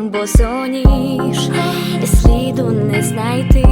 босоніж, і сліду не знайти.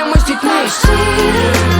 Завжди лишаємось дітьми.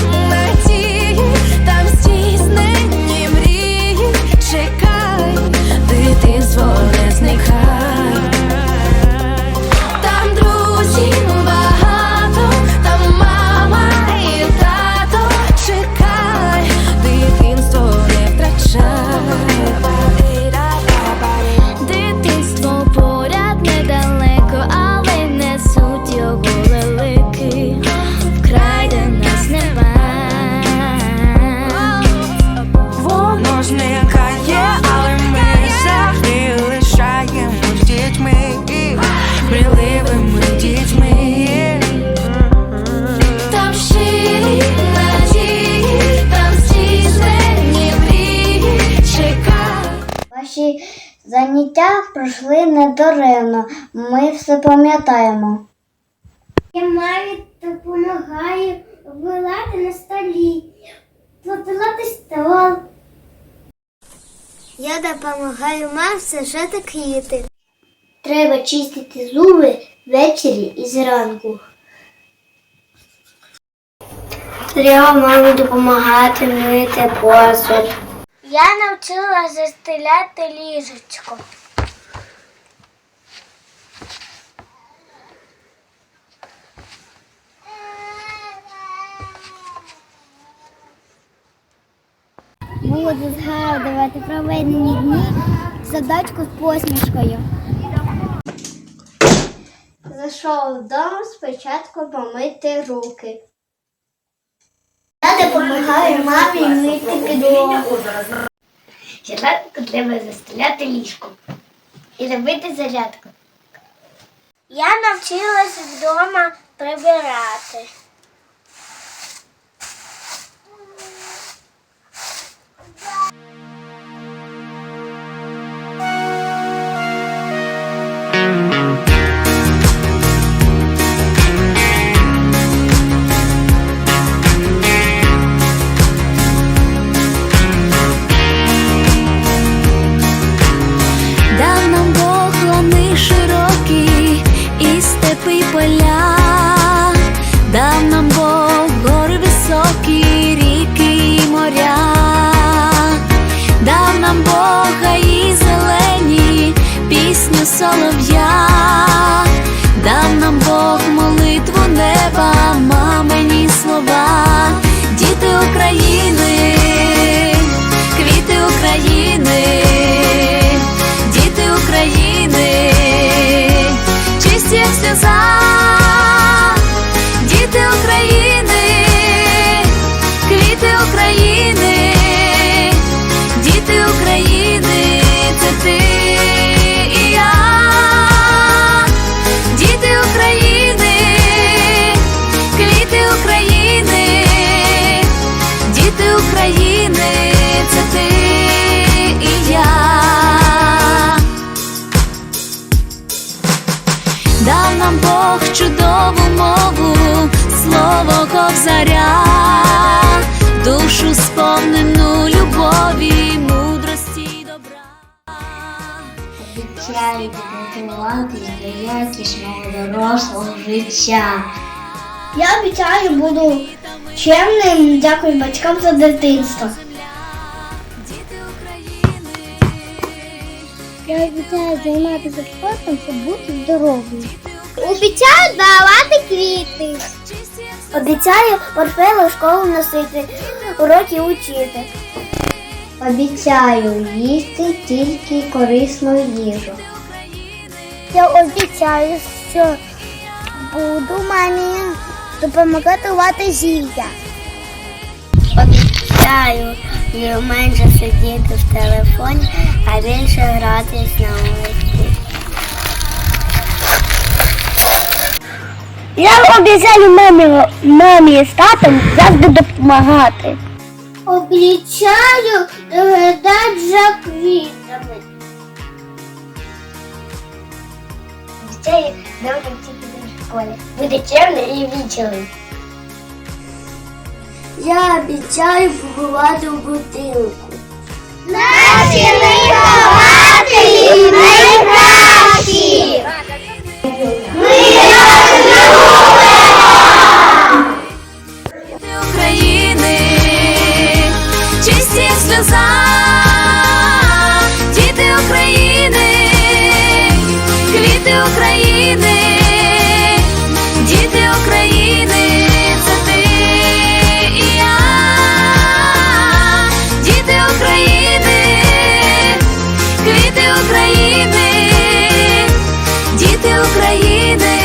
заняття пройшли недаремно. Ми все пам'ятаємо. Я мамі допомагаю вилати на столі, подолати стол. Я допомагаю мамі сажати квіти. Треба чистити зуби ввечері і зранку. Треба мамі допомагати мити посуд. Я навчила застеляти ліжечко. Буду згадувати проведені дні задачку з посмішкою. Зайшов вдома спочатку помити руки. Я допомагаю мамі мити підлогу. Зранку треба застеляти ліжко. і робити зарядку. Я навчилась вдома прибирати. all of you. Дав нам Бог чудову мову, слово ковзаря, душу сповнену любові, мудрості й добра. Обіцяю підготуватись до якісного дорослого життя. Я обіцяю, буду чемним, дякую батькам за дитинство. Я обіцяю займатися спортом, щоб бути здоровою. Обіцяю давати квіти. Обіцяю портфель у школу носити, уроки учити. Обіцяю їсти тільки корисну їжу. Я обіцяю, що буду мамі допомагати готувати зілля. Обіцяю не менше сидіти в телефоні, а більше гратись на вулиці. Я обіцяю мамі, мамі з татом завжди допомагати. Обіцяю доглядати за квітами. Обіцяю добре вчити в школі. Буде чемний і вічливий. Я обіцяю побувати у будинку. Наші me